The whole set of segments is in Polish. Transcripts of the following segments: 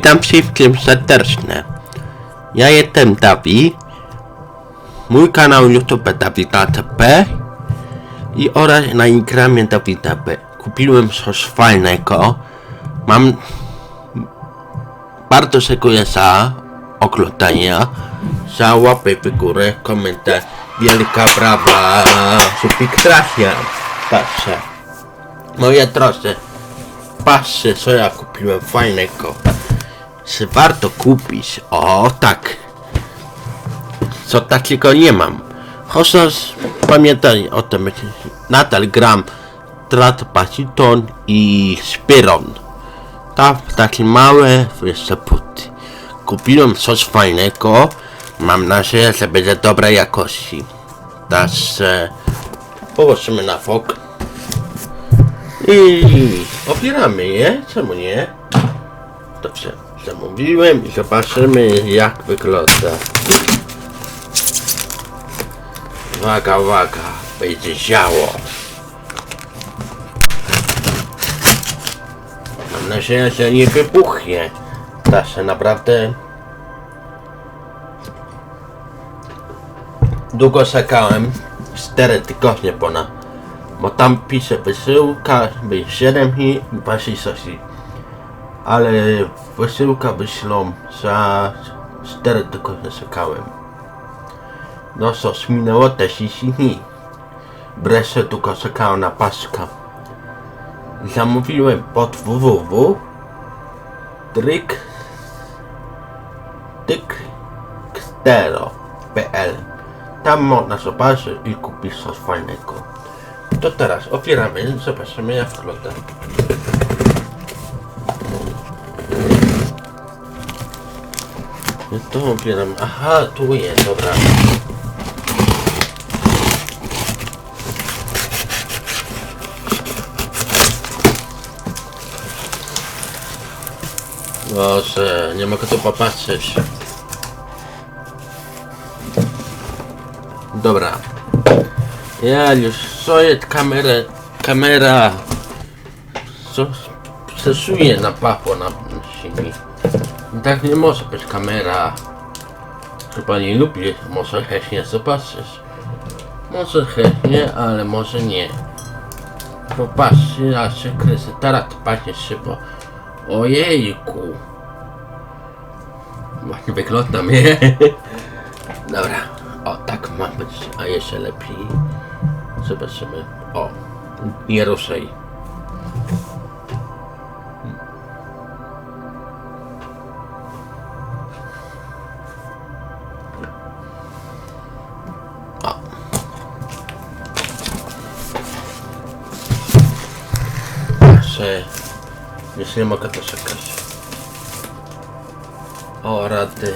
Witam wszystkim serdecznie. Ja jestem Dawid. Mój kanał YouTube Dawida i oraz na Instagramie Dawida. Kupiłem coś fajnego. Mam bardzo dziękuję za oglądanie, za łapy w górę, komentarz, wielka brawa, subskrypcja. Patrzę. Moje drodzy, patrzcie co ja kupiłem fajnego. Czy warto kupić? O tak. Co takiego nie mam. Chociaż pamiętaj o tym, nadal gram Tratpaciton i Spiron. Tam takie małe jeszcze buty. Kupiłem coś fajnego. Mam nadzieję, że będzie dobrej jakości. Także położymy na fok. I opieramy je, czemu nie? Dobrze, zamówiłem i zobaczymy jak wygląda. Uwaga, uwaga, będzie działo. Mam nadzieję, że nie wybuchnie. Także naprawdę długo czekałem, 4 tygodnie ponad. Bo tam pisze wysyłka, by 7 dni i właśnie coś. Ale wysyłka wyślą za 4 tygodnie czekałem. No cóż, minęło też 10 dni. Wreszcie tylko czekałem na paska. Zamówiłem pod www tryk tykstero.pl Tam można zobaczyć i kupić coś fajnego. To teraz otwieramy, zobaczymy jak wygląda. Ja to otwieram. Aha, tu jest, dobra. Boże, nie mogę tu popatrzeć. Dobra. Ja już stoję kamerę, kamera co stresuje na papo na siebie. Tak nie może być kamera. Chyba nie lubi, może chętnie zobaczysz. Może chętnie, ale może nie. Popatrzcie, na się krysy, teraz pachnie szybko. Ojejku. Właśnie wygląda mnie. Dobra. O, tak ma być, a jeszcze lepiej. Zobaczymy. O, nie ruszaj. Już nie mogę doczekać. O, rady.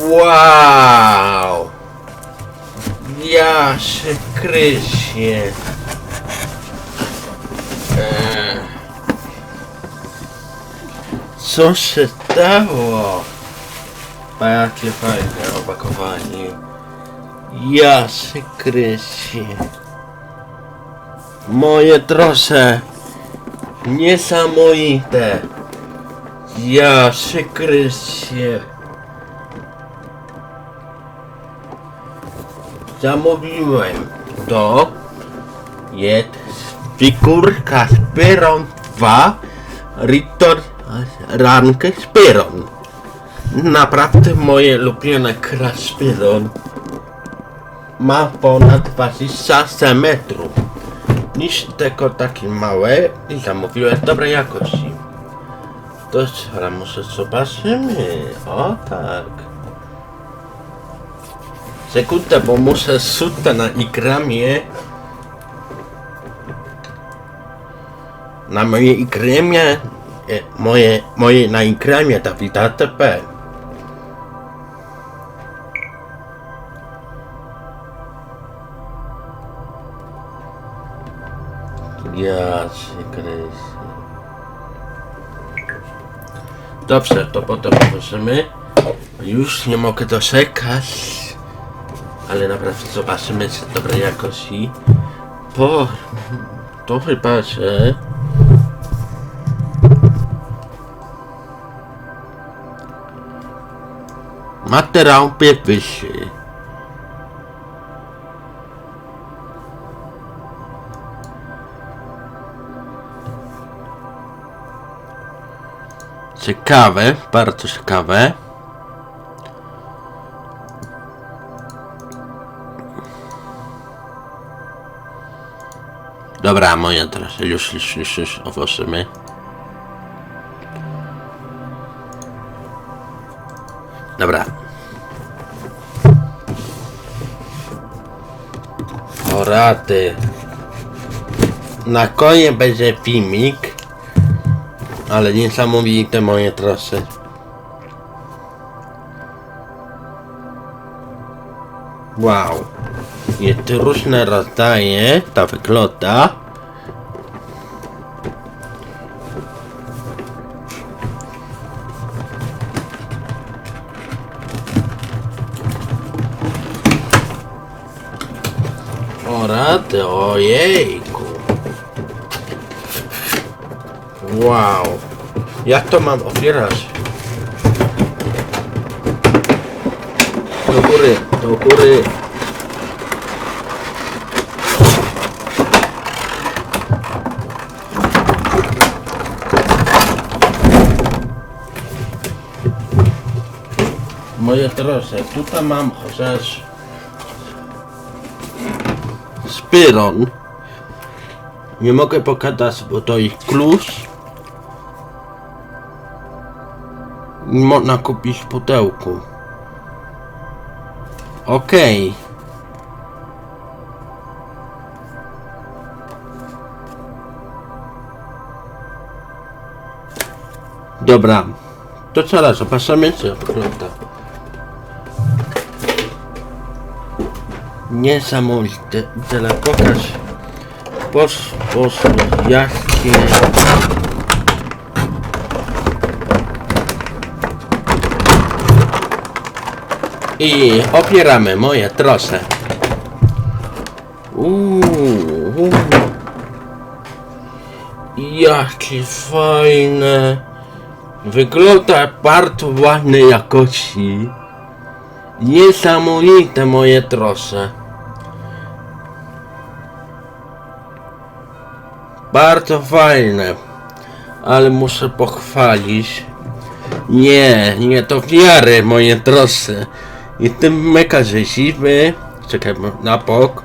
Wow! Ja się krysie. Co się stało? A jakie fajne opakowanie. Ja się krysie. Moje droże. Niesamowite. Ja się krysie. zamówiłem to jest figurka Spiron 2 Ritter Rank Spiron naprawdę moje ulubione gra Spiron ma ponad 20 metrów niż tylko takie małe. I zamówiłem dobrej jakości to ale może zobaczymy. O tak. Sekundę, bo muszę suta na ikramie. Na mojej ikramie, e, moje, moje na ikramie Dawida TP. Ja się kręcę. Dobrze, to potem możemy. Już nie mogę doczekać. Ale naprawdę zobaczymy, czy dobrej jakości. Po... To chyba, że... Materiał pierwszy. Ciekawe, bardzo ciekawe. Dobra, moja teraz już, już, już, już otworzymy. Dobra. O rady. Na koniec będzie filmik. Ale niesamowite moje trasy. Wow. Jest różne rodzaje, ta wygląda. O rady, Wow. Jak to mam otwierać? Do góry, do góry. Moje drogie, tutaj mam chociaż Spyron. Nie mogę pokazać, bo to ich klucz. Można kupić w pudełku. Okej. Dobra. To teraz zobaczymy, co wygląda. Niesamowite. Teraz pokaż. Posz, poszło jakie. I opieramy moje trosę. Uuu. Jakie fajne. Wygląda bardzo ładnej jakości. Niesamowite moje trosy. Bardzo fajne. Ale muszę pochwalić. Nie, nie to wiary moje trosy. Jestem mega szczęśliwy. Czekaj na bok.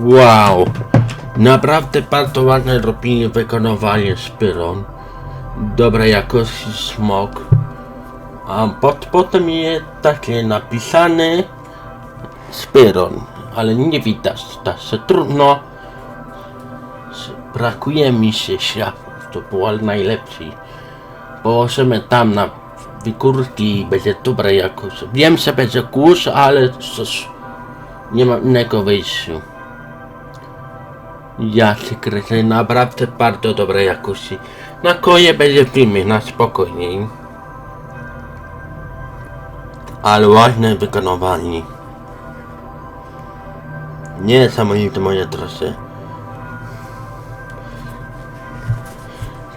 Wow! Naprawdę bardzo ładne robili wykonywanie spyron. Dobrej jakości smok. A pod, potem jest takie napisane spyron, ale nie widać, tak się trudno. Brakuje mi się światła, to było najlepsze. Położymy tam na wykórki i będzie dobra jakość. Wiem, że będzie kurz, ale coś nie ma innego wyjścia. Ja się kręcę, naprawdę bardzo dobrej jakości. Na konie będzie filmik, na spokojniej. Ale ładne wykonywanie. Niesamowite moje trasy.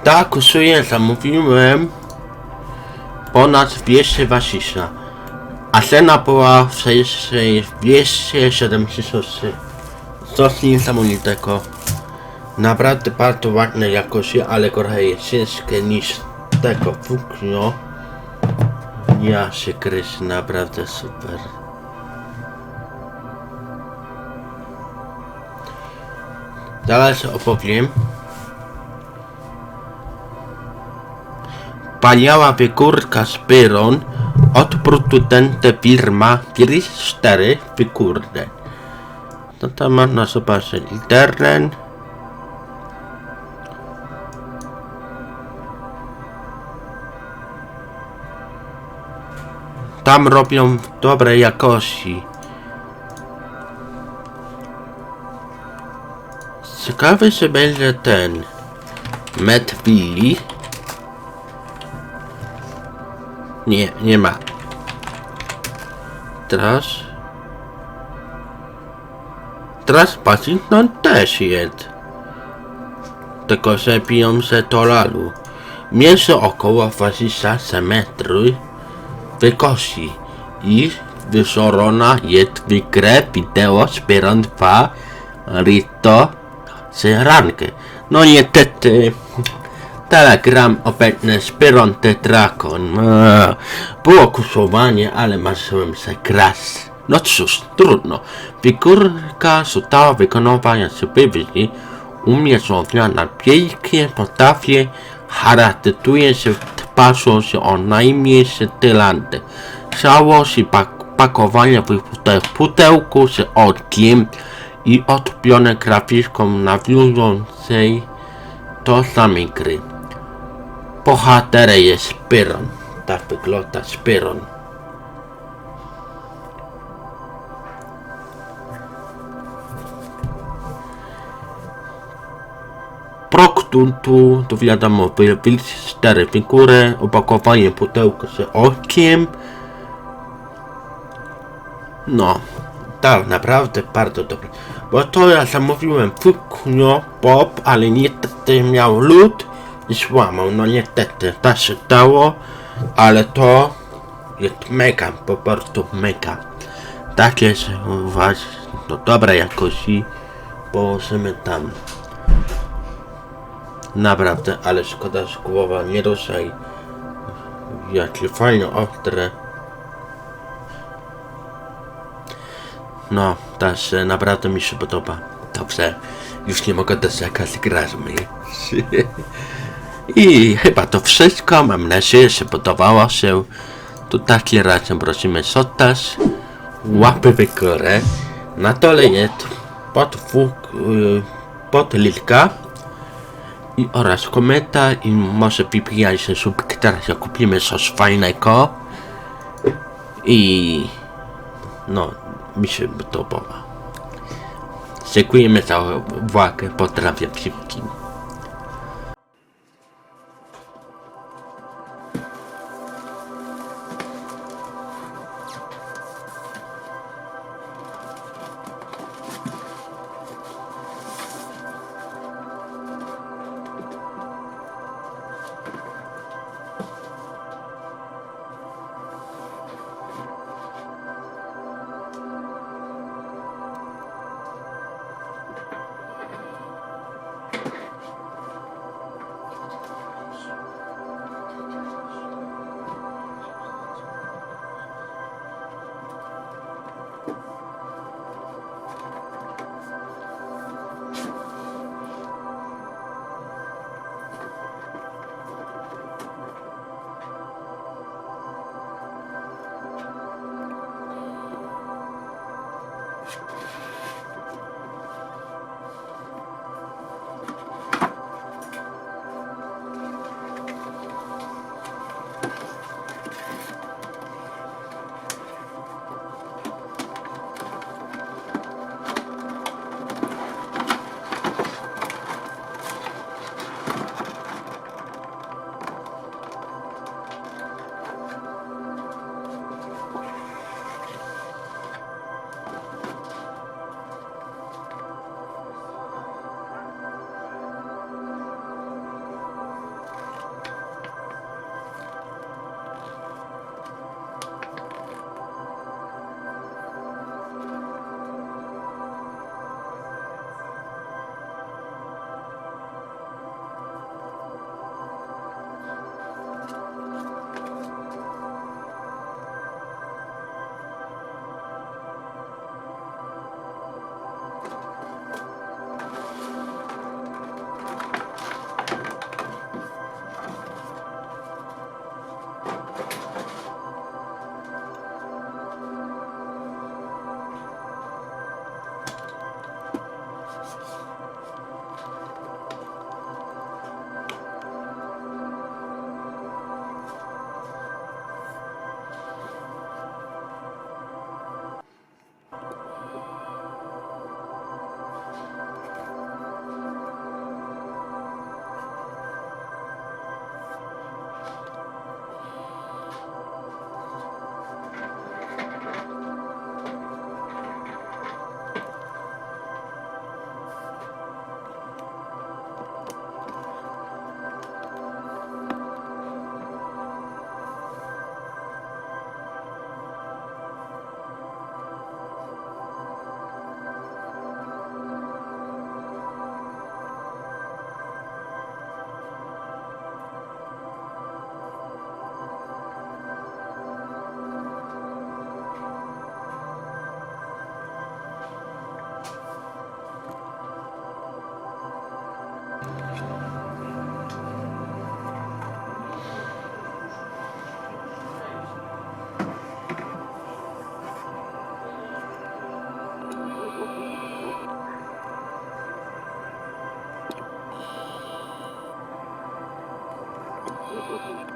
Tak, kosztuje, zamówiłem ponad 220. A cena była w 273. Coś niesamowitego. Naprawdę bardzo ładne jakości, ale trochę jest ciężkie niż tego funkcjo. Ja się kryszę, naprawdę super. Teraz opowiem. Paniała wykórka z Pyron od producenta firma 4 wykurde. No to można zobaczyć internet. Tam robią w dobrej jakości. Ciekawy, czy będzie ten Matt Billy. Nie, nie ma. Teraz teraz Paddington też jest. Tylko, że piją se to lalu. Mięso około 20 metrów wykosi i wyszorona jest w grę wideo dwa rito z rankę. No niestety Telegram obecnie zbierający drakon. Eee, Było kusowanie, ale marzyłem se kras. No cóż, trudno. Figurka została wykonywana z wywieźni umieszczona na wielkiej podstawie charakteryzuje się twarzą się o najmniejsze tylanty. Całość pak pakowania w pudełku z okiem i odbione graficzką nawiązującej do samej gry. Bohaterem jest Byron. Tak wygląda Byron. Proktuntu, to wiadomo, wyjęli cztery figury, opakowanie pudełka z okiem. No, tak naprawdę bardzo dobre. Bo to ja zamówiłem Fuknio Pop, ale niestety miał lód i złamał. No niestety, tak się dało, ale to jest mega, po prostu mega. Takie, że uważ, no dobra jakości, położymy tam. Naprawdę, ale szkoda, że głowa nie ruszaj. Jakie fajnie ostre. No, też naprawdę mi się podoba. Dobrze, już nie mogę doczekać, gramy. I chyba to wszystko. Mam nadzieję, że podobało się. Tu takie razem prosimy sotaż, łapy w górę. Na dole jest pod, fuk- y, pod lilka i oraz komentarz i może wybijajcie subskrypcja, kupimy coś fajnego i no, mi się to podoba. Dziękujemy za uwagę, pozdrawiam wszystkim. Oh,